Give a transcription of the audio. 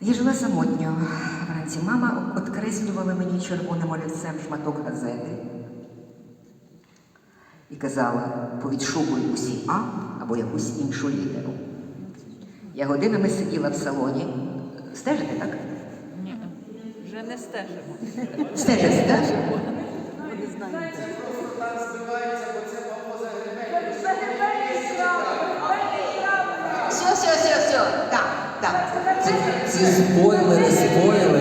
Я жила самотньо. Вранці мама откреслювала мені червоним олівцем шматок газети і казала, повідшукуй усі А або якусь іншу літеру. Я годинами сиділа в салоні. Стежите, так? Ні, вже не стежимо. Стежите, так? Ви не знаєте. Все, все, все, все. Так, так. spoiler, spoiler.